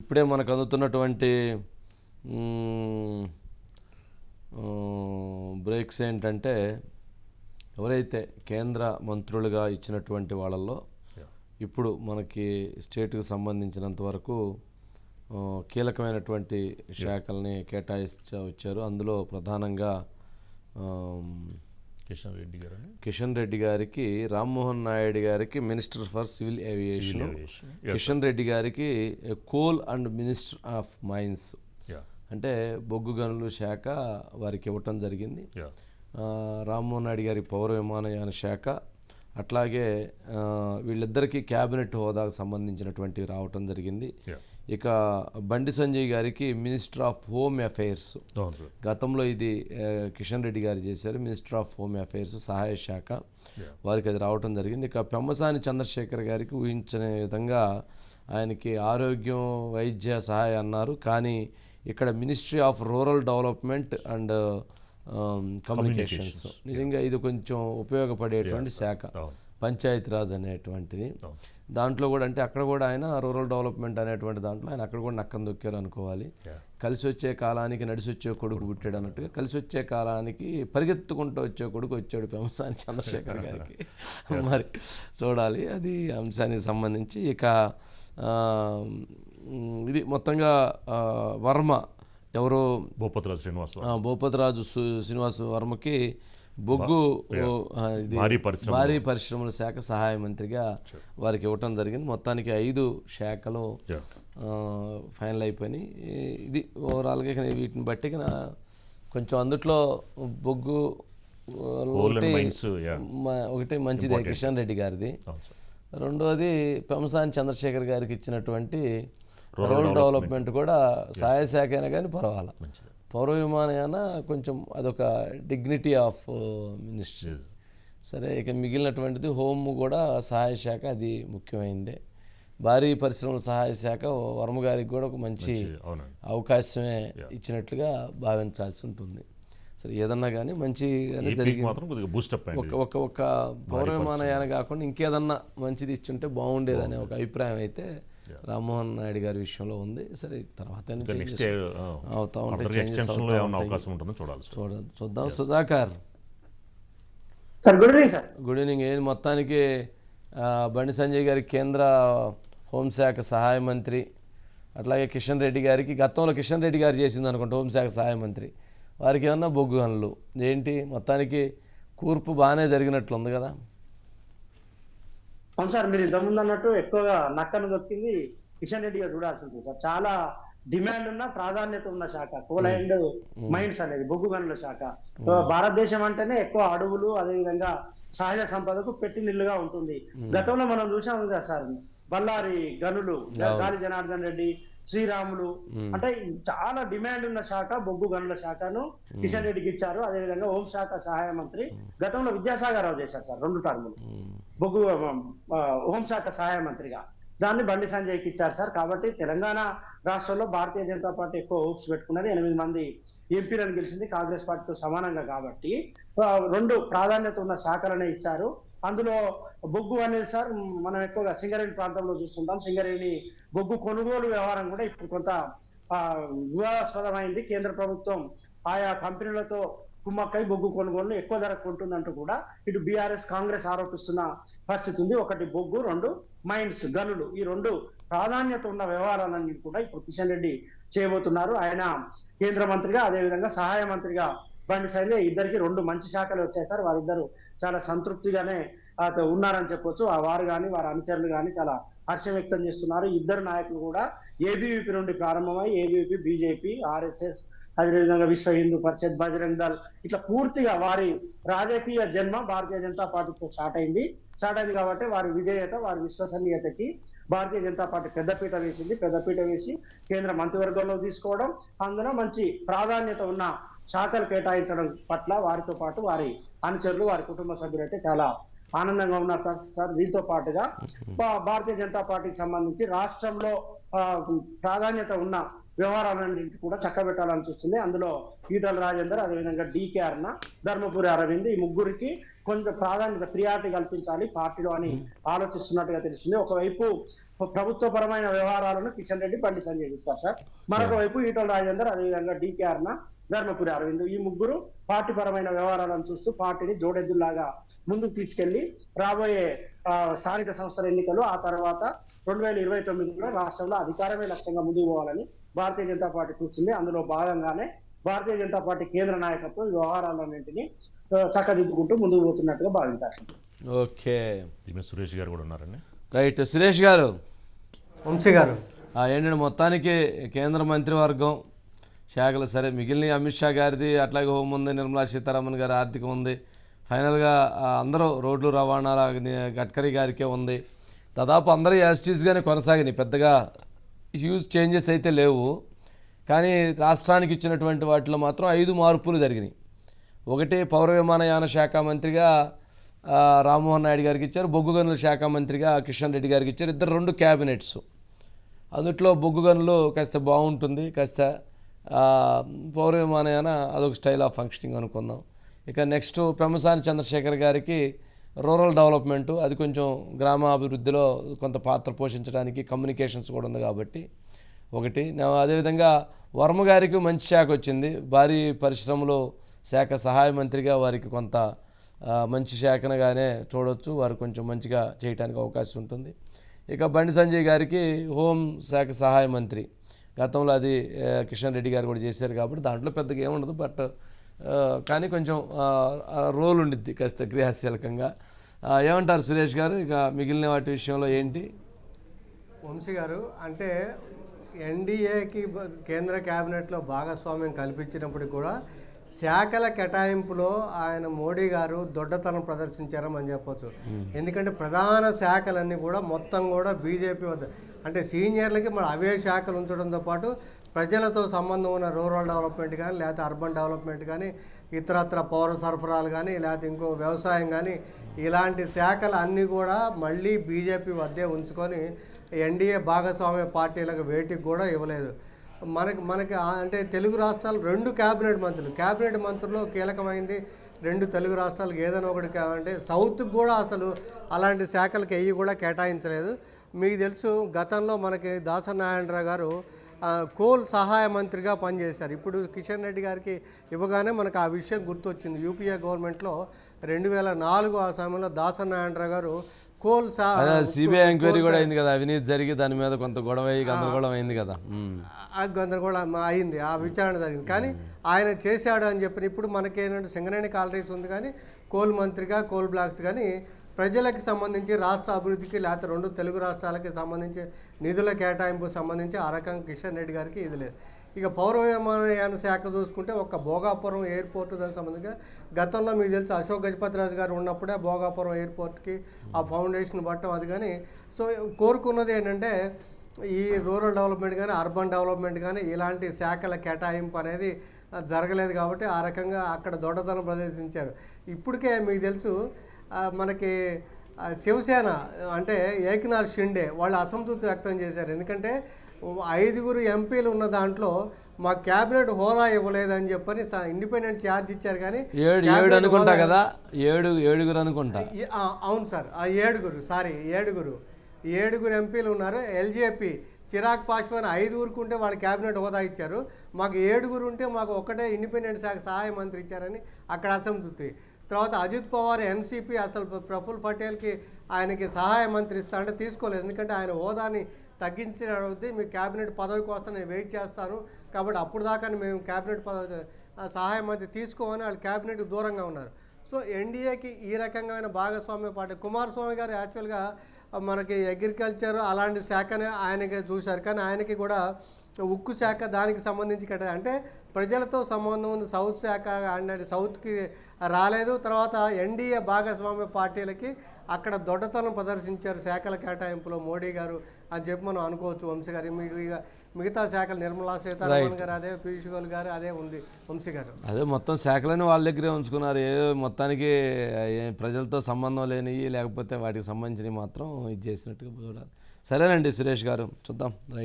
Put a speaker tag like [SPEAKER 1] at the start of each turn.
[SPEAKER 1] ఇప్పుడే మనకు అందుతున్నటువంటి బ్రేక్స్ ఏంటంటే ఎవరైతే కేంద్ర మంత్రులుగా ఇచ్చినటువంటి వాళ్ళల్లో ఇప్పుడు మనకి స్టేట్కి సంబంధించినంత వరకు కీలకమైనటువంటి శాఖల్ని కేటాయించ వచ్చారు. అందులో ప్రధానంగా
[SPEAKER 2] కిషన్ రెడ్డి గారు
[SPEAKER 1] కిషన్ రెడ్డి గారికి రామ్మోహన్ నాయుడు గారికి minister for civil aviation. Kishan Reddy గారికి coal and minister of mines. అంటే బొగ్గు గనులు శాఖ వారికి ఇవ్వటం జరిగింది. రామ్మోహన్ నాయుడు గారి పౌర విమానయాన శాఖ అట్లాగే వీళ్ళిద్దరికీ క్యాబినెట్ హోదాకు సంబంధించినటువంటి రావటం జరిగింది. ఇక బండి సంజయ్ గారికి మినిస్టర్ ఆఫ్ హోమ్ అఫైర్స్. గతంలో ఇది కిషన్ రెడ్డి గారు చేశారు మినిస్టర్ ఆఫ్ హోమ్ అఫైర్స్ సహాయ శాఖ. వారికి అది రావటం జరిగింది. ఇక పెమ్మసాని చంద్రశేఖర్ గారికి ఊహించని విధంగా ఆయనకి ఆరోగ్యం వైద్య సహాయ అన్నారు. కానీ ఇక్కడ ministry of rural development and communications. నిజంగా ఇది కొంచెం ఉపయోగపడేటువంటి శాఖ. పంచాయతీరాజ్ అనేటువంటిది. దాంట్లో కూడా అంటే అక్కడ కూడా ఆయన రూరల్ డెవలప్మెంట్ అనేటువంటి దాంట్లో ఆయన అక్కడ కూడా నక్కం దొక్కారు అనుకోవాలి. కలిసి వచ్చే కాలానికి నడిసి వచ్చే కొడుకు పుట్టాడు అన్నట్టుగా కలిసి వచ్చే కాలానికి పరిగెత్తుకుంటూ వచ్చే కొడుకు వచ్చాడు పెంసాని చంద్రశేఖర్ గారికి. మరి చూడాలి. అది అంశానికి సంబంధించి ఇక ఇది మొత్తంగా వర్మ ఎవరో
[SPEAKER 2] భూపతిరాజు శ్రీనివాస్
[SPEAKER 1] భూపతిరాజు శ్రీనివాస్ వర్మకి బొగ్గు
[SPEAKER 2] భారీ పరిశ్రమ
[SPEAKER 1] భారీ పరిశ్రమల శాఖ సహాయ మంత్రిగా వారికి ఇవ్వటం జరిగింది. మొత్తానికి ఐదు శాఖలు ఫైనల్ అయిపోయినాయి. ఇది ఓవరాల్గా వీటిని బట్టి కొంచెం అందుట్లో బొగ్గు ఒకటి మంచిదే కిషన్ రెడ్డి గారిది. రెండోది పెంసాని చంద్రశేఖర్ గారికి ఇచ్చినటువంటి రూరల్ డెవలప్మెంట్ కూడా సహాయ శాఖ అయినా కానీ పర్వాలా. పౌర విమానయాన కొంచెం అదొక డిగ్నిటీ ఆఫ్ మినిస్ట్రీ సరే ఇక మిగిలినటువంటిది హోమ్ కూడా సహాయ శాఖ అది ముఖ్యమైనదే భారీ పరిశ్రమల సహాయ శాఖ వర్మ గారికి కూడా ఒక మంచి అవకాశమే ఇచ్చినట్లుగా భావించాల్సి ఉంటుంది. సరే ఏదన్నా కానీ మంచిగానే జరిగింది.
[SPEAKER 2] బూస్టప్
[SPEAKER 1] ఒక ఒక ఒక పౌర విమానయాన కాకుండా ఇంకేదన్నా మంచిది ఇచ్చుంటే బాగుండేదనే ఒక అభిప్రాయం అయితే రామ్మోహన్ నాయుడు గారి విషయంలో ఉంది. సరే తర్వాత అవుతా చూద్దాం. Sudhakar.
[SPEAKER 3] Sir good evening sir
[SPEAKER 1] good evening ఏది మొత్తానికి బండి సంజయ్ గారి కేంద్ర హోంశాఖ సహాయ మంత్రి అట్లాగే కిషన్ రెడ్డి గారికి గతంలో కిషన్ రెడ్డి గారు చేసింది అనుకుంటా హోంశాఖ సహాయ మంత్రి. వారికి ఏమన్నా బొగ్గు గనులు ఏంటి? మొత్తానికి కూర్పు బాగానే జరిగినట్లుంది కదా.
[SPEAKER 3] అవును సార్ మీరు ఇంతకుముందు అన్నట్టు ఎక్కువగా నక్కను దొక్కింది కిషన్ రెడ్డి గారు చూడాల్సి ఉంటుంది సార్. చాలా డిమాండ్ ఉన్న ప్రాధాన్యత ఉన్న శాఖ. కోల్ అండ్ మైన్స్ అనేది బొగ్గు గనుల శాఖ. భారతదేశం అంటేనే ఎక్కువ అడవులు అదేవిధంగా సహజ సంపదకు పెట్టినిల్లుగా ఉంటుంది. గతంలో మనం చూసాం కదా సార్ బళ్ళారి గనులు గాలి జనార్దన్ రెడ్డి శ్రీరాములు. అంటే చాలా డిమాండ్ ఉన్న శాఖ బొగ్గు గనుల శాఖను కిషన్ రెడ్డికి ఇచ్చారు. అదేవిధంగా హోంశాఖ సహాయ మంత్రి గతంలో విద్యాసాగర్ రావు చేశారు సార్ రెండు టర్ములు. బొగ్గు హోంశాఖ సహాయ మంత్రిగా. దాన్ని బండి సంజయ్కి ఇచ్చారు సార్. కాబట్టి తెలంగాణ రాష్ట్రంలో భారతీయ జనతా పార్టీ ఎక్కువ హోప్స్ పెట్టుకున్నది ఎనిమిది మంది ఎంపీలను గెలిచింది కాంగ్రెస్ పార్టీతో సమానంగా కాబట్టి రెండు ప్రాధాన్యత ఉన్న శాఖలనే ఇచ్చారు. అందులో బొగ్గు అనేది సార్ మనం ఎక్కువగా సింగరేణి ప్రాంతంలో చూస్తుంటాం. సింగరేణి బొగ్గు కొనుగోలు వ్యవహారం కూడా ఇప్పుడు కొంత వివాదాస్పదమైంది. కేంద్ర ప్రభుత్వం ఆయా కంపెనీలతో కుమ్మక్కై బొగ్గు కొనుగోలు ఎక్కువ ధర కొంటుందంటూ కూడా ఇటు బీఆర్ఎస్ కాంగ్రెస్ ఆరోపిస్తున్న పరిస్థితి ఉంది. ఒకటి బొగ్గు రెండు మైండ్స్ గనులు. ఈ రెండు ప్రాధాన్యత ఉన్న వ్యవహారాలన్నీ కూడా ఇప్పుడు కిషన్ రెడ్డి చేయబోతున్నారు. ఆయన కేంద్ర మంత్రిగా అదేవిధంగా సహాయ మంత్రిగా బండి సంజయ్ ఇద్దరికి రెండు మంచి శాఖలు వచ్చాయి సార్. వారిద్దరు చాలా సంతృప్తిగానే ఉన్నారని చెప్పొచ్చు. ఆ వారు కానీ వారి అనుచరులు కానీ చాలా హర్షం వ్యక్తం చేస్తున్నారు. ఇద్దరు నాయకులు కూడా ఏబీవీపీ నుండి ప్రారంభమై ఏబీవీపీ బీజేపీ ఆర్ఎస్ఎస్ అదేవిధంగా విశ్వ హిందూ పరిషత్ బజరంగ్ దళ్ ఇట్లా పూర్తిగా వారి రాజకీయ జన్మ భారతీయ జనతా పార్టీతో స్టార్ట్ అయింది. స్టార్ట్ అయింది కాబట్టి వారి విధేయత వారి విశ్వసనీయతకి భారతీయ జనతా పార్టీ పెద్దపీట వేసింది. పెద్దపీట వేసి కేంద్ర మంత్రివర్గంలో తీసుకోవడం. అందులో మంచి ప్రాధాన్యత ఉన్న శాఖలు కేటాయించడం పట్ల వారితో పాటు వారి అనుచరులు వారి కుటుంబ సభ్యులు అయితే చాలా ఆనందంగా ఉన్నారు సార్- సార్ దీంతో పాటుగా భారతీయ జనతా పార్టీకి సంబంధించి రాష్ట్రంలో ప్రాధాన్యత ఉన్న వ్యవహారాలన్నింటి కూడా చక్కబెట్టాలని చూస్తుంది. అందులో ఈటల రాజేందర్ అదేవిధంగా డీకే అర్ణ ధర్మపురి అరవింద్ ఈ ముగ్గురికి కొంచెం ప్రాధాన్యత ప్రియారిటీ కల్పించాలి పార్టీలో అని ఆలోచిస్తున్నట్టుగా తెలిసింది ఒకవైపు ప్రభుత్వ పరమైన వ్యవహారాలను కిషన్ రెడ్డి బండి సంజయ్ చూస్తారు సార్. మరొక వైపు ఈటల రాజేందర్ అదేవిధంగా డీకే అర్ణ ధర్మపురి అరవింద్. ఈ ముగ్గురు పార్టీ పరమైన వ్యవహారాలను చూస్తూ పార్టీని జోడెద్దులాగా ముందుకు తీసుకెళ్ళి రాబోయే స్థానిక సంస్థల ఎన్నికలు ఆ తర్వాత రెండు వేల ఇరవై తొమ్మిదిలో రాష్ట్రంలో అధికారమే లక్ష్యంగా ముందుకు పోవాలని భారతీయ జనతా పార్టీ కూర్చుంది అందులో భాగంగానే భారతీయ జనతా పార్టీ కేంద్ర నాయకత్వం ఈ వ్యవహారాలన్నింటినీ చక్కదిద్దుకుంటూ ముందుకు పోతున్నట్టుగా భావించారు.
[SPEAKER 1] ఓకే.
[SPEAKER 2] సురేష్ గారు కూడా ఉన్నారండి.
[SPEAKER 1] రైట్. సురేష్ గారు.
[SPEAKER 4] వంశీ గారు.
[SPEAKER 1] ఏంటంటే మొత్తానికి కేంద్ర మంత్రివర్గం శాఖలు సరే మిగిలిన అమిత్ షా గారిది అట్లాగే హోం ఉంది నిర్మలా సీతారామన్ గారి ఆర్థికం ఉంది. ఫైనల్గా అందరూ రోడ్లు రవాణా గడ్కరీ గారికే ఉంది. దాదాపు అందరూ యాజిటీస్గానే కొనసాగినాయి. పెద్దగా హ్యూజ్ చేంజెస్ అయితే లేవు. కానీ రాష్ట్రానికి ఇచ్చినటువంటి వాటిలో మాత్రం ఐదు మార్పులు జరిగినాయి. ఒకటి పౌర విమానయాన శాఖ మంత్రిగా రామ్మోహన్ నాయుడు గారికి ఇచ్చారు. బొగ్గు గనుల శాఖ మంత్రిగా కిషన్ రెడ్డి గారికి ఇచ్చారు. ఇద్దరు రెండు క్యాబినెట్స్. అందుట్లో బొగ్గు గనులు కాస్త బాగుంటుంది. కాస్త పౌర విమానయాన అదొక స్టైల్ ఆఫ్ ఫంక్షనింగ్ అనుకుందాం. ఇక నెక్స్ట్ పెమసాని చంద్రశేఖర్ గారికి రూరల్ డెవలప్మెంట్ అది కొంచెం గ్రామాభివృద్ధిలో కొంత పాత్ర పోషించడానికి కమ్యూనికేషన్స్ కూడా ఉంది కాబట్టి ఒకటి. అదేవిధంగా వర్మ గారికి మంచి శాఖ వచ్చింది. భారీ పరిశ్రమలో శాఖ సహాయ మంత్రిగా వారికి కొంత మంచి శాఖనగానే చూడవచ్చు వారు కొంచెం మంచిగా చేయడానికి అవకాశం ఉంటుంది. ఇక బండి సంజయ్ గారికి హోం శాఖ సహాయ మంత్రి. గతంలో అది కిషన్ రెడ్డి గారు కూడా చేశారు కాబట్టి దాంట్లో పెద్దగా ఏముండదు. బట్ కానీ కొంచెం రోల్ ఉండిద్ది కాస్త క్రియాశీలకంగా. ఏమంటారు సురేష్ గారు? ఇక మిగిలిన వాటి విషయంలో ఏంటి?
[SPEAKER 4] వంశీ గారు అంటే ఎన్డీఏకి కేంద్ర కేబినెట్లో భాగస్వామ్యం కల్పించినప్పటికీ కూడా శాఖల కేటాయింపులో ఆయన మోడీ గారు దొడ్డతనం ప్రదర్శించారని చెప్పొచ్చు. ఎందుకంటే ప్రధాన శాఖలన్నీ కూడా మొత్తం కూడా బీజేపీ వద్ద అంటే సీనియర్లకి మన అవే శాఖలు ఉంచడంతో పాటు ప్రజలతో సంబంధం ఉన్న రూరల్ డెవలప్మెంట్ కానీ లేకపోతే అర్బన్ డెవలప్మెంట్ కానీ ఇతరత్ర పౌర సరఫరాలు కానీ లేకపోతే ఇంకో వ్యవసాయం కానీ ఇలాంటి శాఖలు అన్నీ కూడా మళ్ళీ బీజేపీ వద్దే ఉంచుకొని ఎన్డీఏ భాగస్వామ్య పార్టీలకు వేటికి కూడా ఇవ్వలేదు. మనకి మనకి అంటే తెలుగు రాష్ట్రాలు రెండు క్యాబినెట్ మంత్రులు. క్యాబినెట్ మంత్రులు కీలకమైంది రెండు తెలుగు రాష్ట్రాలకు ఏదైనా ఒకటి కావాలంటే సౌత్కి కూడా అసలు అలాంటి శాఖలకి ఎయ్యి కూడా కేటాయించలేదు. మీకు తెలుసు గతంలో మనకి దాసనారాయణరావు గారు కోల్ సహాయ మంత్రిగా పనిచేశారు. ఇప్పుడు కిషన్ రెడ్డి గారికి ఇవ్వగానే మనకు ఆ విషయం గుర్తొచ్చింది. యూపీఏ గవర్నమెంట్లో రెండు వేల నాలుగు ఆ సమయంలో దాసనారాయణరావు గారు కోల్
[SPEAKER 1] సిబిఐ ఎంక్వైరీ కూడా అయింది కదా అవినీతి జరిగి దాని మీద కొంత గొడవ గందరగోళం అయింది కదా.
[SPEAKER 4] ఆ గందరగోళం అయింది ఆ విచారణ జరిగింది. కానీ ఆయన చేశాడు అని చెప్పి ఇప్పుడు మనకేంటంటే సింగరేణి కాలరీస్ ఉంది కానీ కోల్ మంత్రిగా కోల్ బ్లాక్స్ కానీ ప్రజలకు సంబంధించి రాష్ట్ర అభివృద్ధికి లేకపోతే రెండు తెలుగు రాష్ట్రాలకి సంబంధించి నిధుల కేటాయింపు సంబంధించి ఆ రకంగా కిషన్ రెడ్డి గారికి ఇది లేదు. ఇక పౌర విమానయాన శాఖ చూసుకుంటే ఒక భోగాపురం ఎయిర్పోర్ట్ దానికి సంబంధించి గతంలో మీకు తెలుసు అశోక్ గజపతిరాజు గారు ఉన్నప్పుడే భోగాపురం ఎయిర్పోర్ట్కి ఆ ఫౌండేషన్ పట్టడం అది కానీ. సో కోరుకున్నది ఏంటంటే ఈ రూరల్ డెవలప్మెంట్ కానీ అర్బన్ డెవలప్మెంట్ కానీ ఇలాంటి శాఖల కేటాయింపు అనేది జరగలేదు కాబట్టి ఆ రకంగా అక్కడ దొడ్డతనం ప్రదర్శించారు. ఇప్పటికే మీకు తెలుసు మనకి శివసేన అంటే ఏకనాథ్ షిండే వాళ్ళు అసంతృప్తి వ్యక్తం చేశారు. ఎందుకంటే ఐదుగురు ఎంపీలు ఉన్న దాంట్లో మా క్యాబినెట్ హోదా ఇవ్వలేదని చెప్పని ఇండిపెండెంట్ ఛార్జ్ ఇచ్చారు కానీ
[SPEAKER 1] ఏడు ఏడు అనుకుంటా కదా? ఏడు ఏడుగురు అనుకుంటా.
[SPEAKER 4] అవును సార్ ఆ ఏడుగురు సారీ ఏడుగురు. ఏడుగురు ఎంపీలు ఉన్నారు. ఎల్జేపీ చిరాగ్ పాశ్వాన్ ఐదుగురికి ఉంటే వాళ్ళ క్యాబినెట్ హోదా ఇచ్చారు. మాకు ఏడుగురు ఉంటే మాకు ఒక్కటే ఇండిపెండెంట్ శాఖ సహాయ మంత్రి ఇచ్చారని అక్కడ అసంతృప్తి. తర్వాత అజిత్ పవార్ ఎన్సీపీ అసలు ప్రఫుల్ పటేల్కి ఆయనకి సహాయ మంత్రి ఇస్తా అంటే తీసుకోలేదు. ఎందుకంటే ఆయన హోదాని తగ్గించిన అడిగితే మీ క్యాబినెట్ పదవి కోసం నేను వెయిట్ చేస్తాను. కాబట్టి అప్పుడు దాకా మేము క్యాబినెట్ పదవి సహాయ మంత్రి తీసుకోమని వాళ్ళు క్యాబినెట్ దూరంగా ఉన్నారు. సో ఎన్డీఏకి ఈ రకమైన భాగస్వామ్య పార్టీ కుమారస్వామి గారు యాక్చువల్గా మనకి అగ్రికల్చర్ అలాంటి శాఖనే ఆయనకి చూశారు. కానీ ఆయనకి కూడా ఉక్కు శాఖ దానికి సంబంధించి కేటా అంటే ప్రజలతో సంబంధం ఉంది సౌత్ శాఖ అంటే సౌత్కి రాలేదు. తర్వాత ఎన్డీఏ భాగస్వామ్య పార్టీలకి అక్కడ దొడ్డతనం ప్రదర్శించారు శాఖల కేటాయింపులో మోడీ గారు అని చెప్పి మనం అనుకోవచ్చు వంశీ గారు. మిగతా శాఖలు నిర్మలా సీతారామన్ గారు అదే పీయూష్ గోయల్ గారు అదే ఉంది వంశీ గారు.
[SPEAKER 1] అదే మొత్తం శాఖలని వాళ్ళ దగ్గరే ఉంచుకున్నారు. ఏ మొత్తానికి ఏ ప్రజలతో సంబంధం లేనివి లేకపోతే వాటికి సంబంధించినవి మాత్రం ఇది చేసినట్టుగా చూడాలి సరేనండి సురేష్ గారు చూద్దాం. రైట్